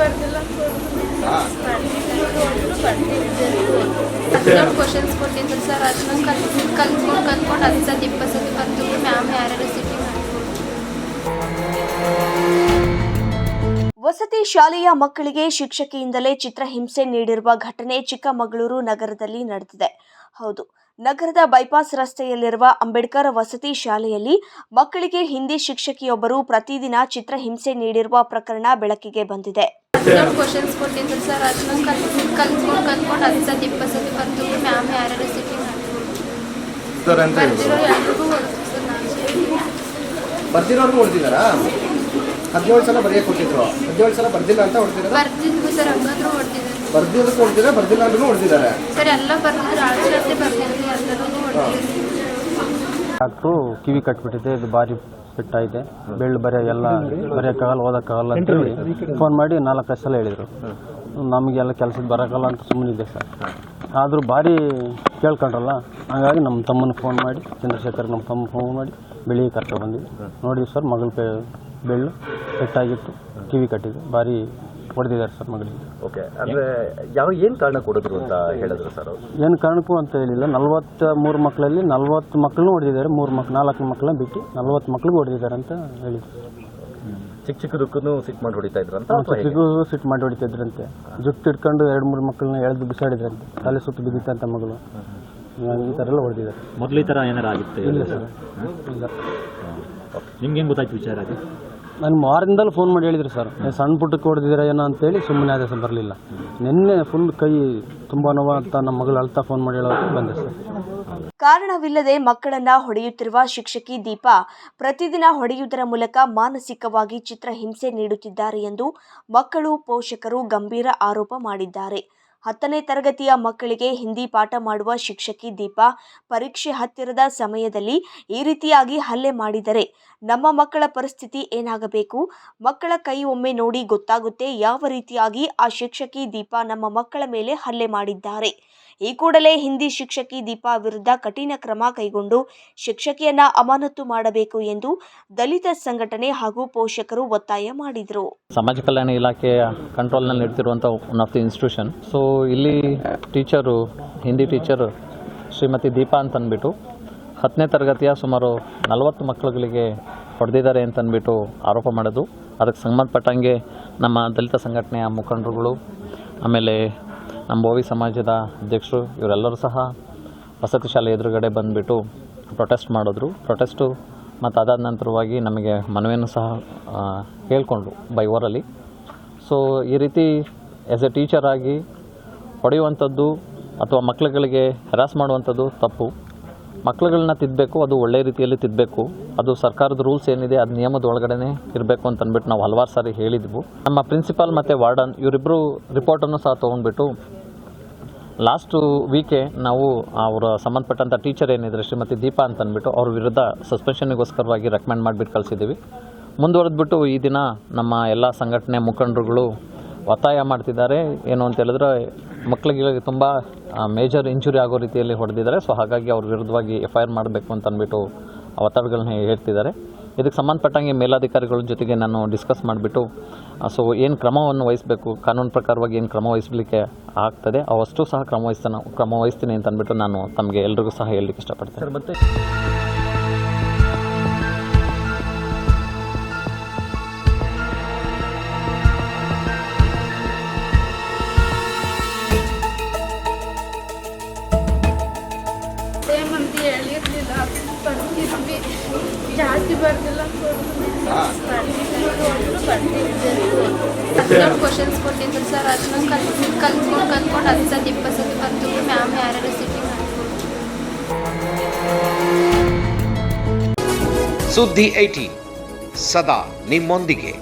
ಬರ್ದಿಲ್ಲ. Questions ಕೊಟ್ಟಿದ್ರು sir ಅದನ್ನ ಕಲ್ ಕಲ್ತ್ಕೊಂಡು ಕಲ್ತ್ಕೊಂಡು ಹತ್ತು ಸತಿ ಇಪ್ಪತ್ತು ಸತಿ ಬಂತು. ಮ್ಯಾಮ್ ಯಾರ್ಯಾರು ವಸತಿ ಶಾಲೆಯ ಮಕ್ಕಳಿಗೆ ಶಿಕ್ಷಕಿಯಿಂದಲೇ ಚಿತ್ರಹಿಂಸೆ ನೀಡಿರುವ ಘಟನೆ ಚಿಕ್ಕಮಗಳೂರು ನಗರದಲ್ಲಿ ನಡೆದಿದೆ. ಹೌದು ನಗರದ ಬೈಪಾಸ್ ರಸ್ತೆಯಲ್ಲಿರುವ ಅಂಬೇಡ್ಕರ್ ವಸತಿ ಶಾಲೆಯಲ್ಲಿ ಮಕ್ಕಳಿಗೆ ಹಿಂದಿ ಶಿಕ್ಷಕಿಯೊಬ್ಬರು ಪ್ರತಿದಿನ ಚಿತ್ರಹಿಂಸೆ ನೀಡಿರುವ ಪ್ರಕರಣ ಬೆಳಕಿಗೆ ಬಂದಿದೆ. ಹದಿನೇಳು ಕ್ವಶನ್ಸ್ ಕೊಟ್ಟಿದ್ರು ಸರ್ ಹದಿನೇಳು ಸಲ ಬರೆಯಕ್ಕೆ ಕೊಟ್ಟಿದ್ರು. ಹದಿನೇಳು ಸಲ ಬರ್ದಿಲ್ಲ ಅಂತ ಹೊಡೆದಿದ್ದಾರೆ? ಬರ್ದಿದ್ವು ಸರ್ ಹಂಗಾದ್ರೂ ಹೊಡ್ತಿದ್ರು ಹೊಡೆದಿದ್ದಾರೆ ಬರ್ದಿಲ್ಲ ಅಂದ್ರೂ ಹೊಡೆದಿದ್ದಾರೆ. ಸರ್ ಎಲ್ಲ ಆಳ್ಸತ್ತೆ ಎಲ್ಲರೂ ಹೊಡ್ತಿದ್ರು ಡಾಕ್ಟ್ರು ಕಿವಿ ಕಟ್ಬಿಟ್ಟಿದೆ ಇದು ಭಾರಿ ಪೆಟ್ಟಾಗಿದೆ ಬೆಳ್ಳು ಬರೆಯ ಎಲ್ಲ ಬರೆಯೋಕ್ಕಾಗಲ್ಲ ಓದೋಕ್ಕಾಗಲ್ಲ ಅಂತೇಳಿ ಫೋನ್ ಮಾಡಿ ನಾಲ್ಕೈದು ಸಲ ಹೇಳಿದರು. ನಮಗೆಲ್ಲ ಕೆಲಸಕ್ಕೆ ಬರೋಕ್ಕಲ್ಲ ಅಂತ ಸುಮ್ಮನಿದ್ದೆ ಸರ್. ಆದರೂ ಭಾರಿ ಕೇಳ್ಕೊಂಡ್ರಲ್ಲ ಹಾಗಾಗಿ ನಮ್ಮ ತಮ್ಮನ ಫೋನ್ ಮಾಡಿ ಚಂದ್ರಶೇಖರ್ ನಮ್ಮ ತಮ್ಮ ಫೋನ್ ಮಾಡಿ ಬೆಳಿಗ್ಗೆ ಕರ್ಕೊಬಂದ್ವಿ ನೋಡಿ ಸರ್ ಮಗಳ ಪೆ ಬೆಳ್ಳು ಪೆಟ್ಟಾಗಿತ್ತು ಕಿವಿ ಕಟ್ಟಿದೆ ಭಾರಿ ಹೊಡೆದಿದ್ದಾರೆ ಸರ್ ಮಗಳಿಗೆ. ಓಕೆ ಅಂದ್ರೆ ಯಾವ ಏನು ಕಾರಣ ಕೊಡಿದ್ರು ಅಂತ ಹೇಳಿದ್ರು ಸರ್ ಅವರು? ಏನು ಕಾರಣಕ್ಕೂ ಅಂತ ಹೇಳಿಲ್ಲ. ನಲ್ವತ್ತ ಮೂರು ಮಕ್ಕಳಲ್ಲಿ ನಲ್ವತ್ತು ಮಕ್ಕಳನ್ನೂ ಹೊಡೆದಿದ್ದಾರೆ. ಮೂರು ಮಕ್ಳು ನಾಲ್ಕು ಮಕ್ಕಳನ್ನ ಬಿಟ್ಟು ನಲ್ವತ್ತು ಮಕ್ಳಿಗೂ ಹೊಡೆದಿದ್ದಾರೆ ಅಂತ ಹೇಳಿದ್ರು. ಚಿಕ್ಕ ಚಿಕ್ಕದಕ್ಕೂ ಸಿಟ್ ಮಾಡಿ ಹೊಡಿತಾ ಇದ್ರು ಅಂತ ಅಥವಾ ಹೇಗೆ? ಚಿಕ್ಕಗೂ ಸಿಟ್ಟು ಮಾಡಿ ಹೊಡಿತಿದ್ರಂತೆ. ಜುಟ್ಟು ಇಟ್ಕೊಂಡು ಎರಡು ಮೂರು ಮಕ್ಕಳನ್ನ ಎಳೆದು ಬಿಸಾಡಿದ್ರಂತೆ. ತಲೆ ಸುತ್ತು ಬಿದ್ದಿತ್ತಂತ ಮಗಳು. ಈ ಥರ ಎಲ್ಲ ಹೊಡೆದಿದ್ದಾರೆ. ಮೊದಲು ಈ ಥರ ಏನಾರು ಆಗಿತ್ತು ಇಲ್ಲ ಸರ್. ಇಲ್ಲ. ನಿಮ್ಗೆ ಹೆಂಗೆ ಗೊತ್ತಾಯ್ತು ವಿಚಾರ ಅದು? ನಾನು ಮಾರಿಂದಲೂ ಫೋನ್ ಮಾಡಿ ಹೇಳಿದ್ರು ಸರ್. ನೀವು ಸಣ್ಣ ಪುಟ್ಟಕ್ಕೆ ಹೊಡೆದಿದ್ದೀರಾ ಏನೋ ಅಂತೇಳಿ ಸುಮ್ಮನೆ ಅದೇ ಸರ್ ಬರಲಿಲ್ಲ. ನಿನ್ನೆ ಫುಲ್ ಕೈ ತುಂಬ ನೋವು ಅಂತ ನಮ್ಮ ಮಗಳು ಅಳ್ತಾ ಫೋನ್ ಮಾಡಿ ಹೇಳೋಕೆ ಬಂದೆ ಸರ್. ಕಾರಣವಿಲ್ಲದೆ ಮಕ್ಕಳನ್ನ ಹೊಡೆಯುತ್ತಿರುವ ಶಿಕ್ಷಕಿ ದೀಪಾ ಪ್ರತಿದಿನ ಹೊಡೆಯುವುದರ ಮೂಲಕ ಮಾನಸಿಕವಾಗಿ ಚಿತ್ರಹಿಂಸೆ ನೀಡುತ್ತಿದ್ದಾರೆ ಎಂದು ಮಕ್ಕಳು ಪೋಷಕರು ಗಂಭೀರ ಆರೋಪ ಮಾಡಿದ್ದಾರೆ. ಹತ್ತನೇ ತರಗತಿಯ ಮಕ್ಕಳಿಗೆ ಹಿಂದಿ ಪಾಠ ಮಾಡುವ ಶಿಕ್ಷಕಿ ದೀಪಾ ಪರೀಕ್ಷೆ ಹತ್ತಿರದ ಸಮಯದಲ್ಲಿ ಈ ರೀತಿಯಾಗಿ ಹಲ್ಲೆ ಮಾಡಿದರೆ ನಮ್ಮ ಮಕ್ಕಳ ಪರಿಸ್ಥಿತಿ ಏನಾಗಬೇಕು? ಮಕ್ಕಳ ಕೈ ಒಮ್ಮೆ ನೋಡಿ ಗೊತ್ತಾಗುತ್ತೆ ಯಾವ ರೀತಿಯಾಗಿ ಆ ಶಿಕ್ಷಕಿ ದೀಪಾ ನಮ್ಮ ಮಕ್ಕಳ ಮೇಲೆ ಹಲ್ಲೆ ಮಾಡಿದ್ದಾರೆ. ಈ ಕೂಡಲೇ ಹಿಂದಿ ಶಿಕ್ಷಕಿ ದೀಪಾ ವಿರುದ್ಧ ಕಠಿಣ ಕ್ರಮ ಕೈಗೊಂಡು ಶಿಕ್ಷಕಿಯನ್ನ ಅಮಾನತು ಮಾಡಬೇಕು ಎಂದು ದಲಿತ ಸಂಘಟನೆ ಹಾಗೂ ಪೋಷಕರು ಒತ್ತಾಯ ಮಾಡಿದರು. ಸಮಾಜ ಕಲ್ಯಾಣ ಇಲಾಖೆಯ ಕಂಟ್ರೋಲ್ನಲ್ಲಿ ಇಡ್ತಿರುವಂಥ one of the institution so ಇಲ್ಲಿ ಟೀಚರು ಹಿಂದಿ ಟೀಚರ್ ಶ್ರೀಮತಿ ದೀಪಾ ಅಂತ ಅಂದ್ಬಿಟ್ಟು ಹತ್ತನೇ ತರಗತಿಯ ಸುಮಾರು ನಲವತ್ತು ಮಕ್ಕಳುಗಳಿಗೆ ಹೊಡೆದಿದ್ದಾರೆ ಅಂತ ಅಂದ್ಬಿಟ್ಟು ಆರೋಪ ಮಾಡೋದು ಅದಕ್ಕೆ ಸಂಬಂಧಪಟ್ಟಂಗೆ ನಮ್ಮ ದಲಿತ ಸಂಘಟನೆಯ ಮುಖಂಡರುಗಳು, ಆಮೇಲೆ ನಮ್ಮ ಬೋವಿ ಸಮಾಜದ ಅಧ್ಯಕ್ಷರು ಇವರೆಲ್ಲರೂ ಸಹ ವಸತಿ ಶಾಲೆ ಎದುರುಗಡೆ ಬಂದುಬಿಟ್ಟು ಪ್ರೊಟೆಸ್ಟ್ ಮಾಡಿದ್ರು. ಪ್ರೊಟೆಸ್ಟು ಮತ್ತು ಅದಾದ ನಂತರವಾಗಿ ನಮಗೆ ಮನವಿಯನ್ನು ಸಹ ಹೇಳಿಕೊಂಡ್ರು ಬೈ ಓರಲ್ಲಿ ಸೊ ಈ ರೀತಿ ಆ್ಯಸ್ ಎ ಟೀಚರ್ ಆಗಿ ಹೊಡೆಯುವಂಥದ್ದು ಅಥವಾ ಮಕ್ಕಳುಗಳಿಗೆ ಹ್ಯಾರಾಸ್ ಮಾಡುವಂಥದ್ದು ತಪ್ಪು. ಮಕ್ಕಳುಗಳನ್ನ ತಿದ್ದಬೇಕು ಅದು ಒಳ್ಳೆಯ ರೀತಿಯಲ್ಲಿ ತಿದ್ದಬೇಕು ಅದು ಸರ್ಕಾರದ ರೂಲ್ಸ್ ಏನಿದೆ, ಅದು ನಿಯಮದ ಒಳಗಡೆ ಇರಬೇಕು ಅಂತ ಅಂದ್ಬಿಟ್ಟು ನಾವು ಹಲವಾರು ಸಾರಿ ಹೇಳಿದ್ವು. ನಮ್ಮ ಪ್ರಿನ್ಸಿಪಾಲ್ ಮತ್ತು ವಾರ್ಡನ್ ಇವರಿಬ್ಬರು ರಿಪೋರ್ಟನ್ನು ಸಹ ತೊಗೊಂಡ್ಬಿಟ್ಟು, ಲಾಸ್ಟು ವೀಕೆ ನಾವು ಅವರ ಸಂಬಂಧಪಟ್ಟಂಥ ಟೀಚರ್ ಏನಿದ್ರೆ ಶ್ರೀಮತಿ ದೀಪಾ ಅಂತ ಅಂದ್ಬಿಟ್ಟು ಅವ್ರ ವಿರುದ್ಧ ಸಸ್ಪೆನ್ಷನ್ಗೋಸ್ಕರವಾಗಿ ರೆಕಮೆಂಡ್ ಮಾಡಿಬಿಟ್ಟು ಕಳಿಸಿದ್ದೀವಿ. ಮುಂದುವರೆದ್ಬಿಟ್ಟು ಈ ದಿನ ನಮ್ಮ ಎಲ್ಲ ಸಂಘಟನೆ ಮುಖಂಡರುಗಳು ಒತ್ತಾಯ ಮಾಡ್ತಿದ್ದಾರೆ. ಏನು ಅಂತ ಹೇಳಿದ್ರೆ ಮಕ್ಕಳಿಗೆ ತುಂಬ ಮೇಜರ್ ಇಂಜುರಿ ಆಗೋ ರೀತಿಯಲ್ಲಿ ಹೊಡೆದಿದ್ದಾರೆ. ಸೊ ಹಾಗಾಗಿ ಅವ್ರ ವಿರುದ್ಧವಾಗಿ ಎಫ್ ಐ ಆರ್ ಮಾಡಬೇಕು ಅಂತ ಅಂದ್ಬಿಟ್ಟು ಒತ್ತಡಗಳನ್ನ ಹೇಳ್ತಿದ್ದಾರೆ. ಇದಕ್ಕೆ ಸಂಬಂಧಪಟ್ಟಂಗೆ ಮೇಲಾಧಿಕಾರಿಗಳ ಜೊತೆಗೆ ನಾನು ಡಿಸ್ಕಸ್ ಮಾಡಿಬಿಟ್ಟು ಸೊ ಏನು ಕ್ರಮವನ್ನು ವಹಿಸಬೇಕು, ಕಾನೂನು ಪ್ರಕಾರವಾಗಿ ಏನು ಕ್ರಮ ವಹಿಸಲಿಕ್ಕೆ ಆಗ್ತದೆ, ಅವಷ್ಟು ಸಹ ಕ್ರಮ ವಹಿಸ್ತಾನೆ, ಕ್ರಮ ವಹಿಸ್ತೀನಿ ಅಂತ ಅಂದ್ಬಿಟ್ಟು ನಾನು ತಮಗೆ ಎಲ್ರಿಗೂ ಸಹ ಹೇಳಲಿಕ್ಕೆ ಇಷ್ಟಪಡ್ತೇನೆ. ಬರ್ದಿಲ್ಲ ಹದಿನೇಳು ಕ್ವಶನ್ಸ್ ಕೊಟ್ಟಿದ್ರು ಸರ್ ಅದನ್ನ ಕಲ್ ಕಲ್ತ್ಕೊಂಡು ಕಲ್ತ್ಕೊಂಡು ಹತ್ತು ಸತಿ ಇಪ್ಪತ್ತು ಸತಿ ಬಂತು ಮ್ಯಾಮ್ ಯಾರ್ಯಾರು ಸಿಟಿ ಸುದ್ದಿ ಏಟಿ ಸದಾ ನಿಮ್ಮೊಂದಿಗೆ.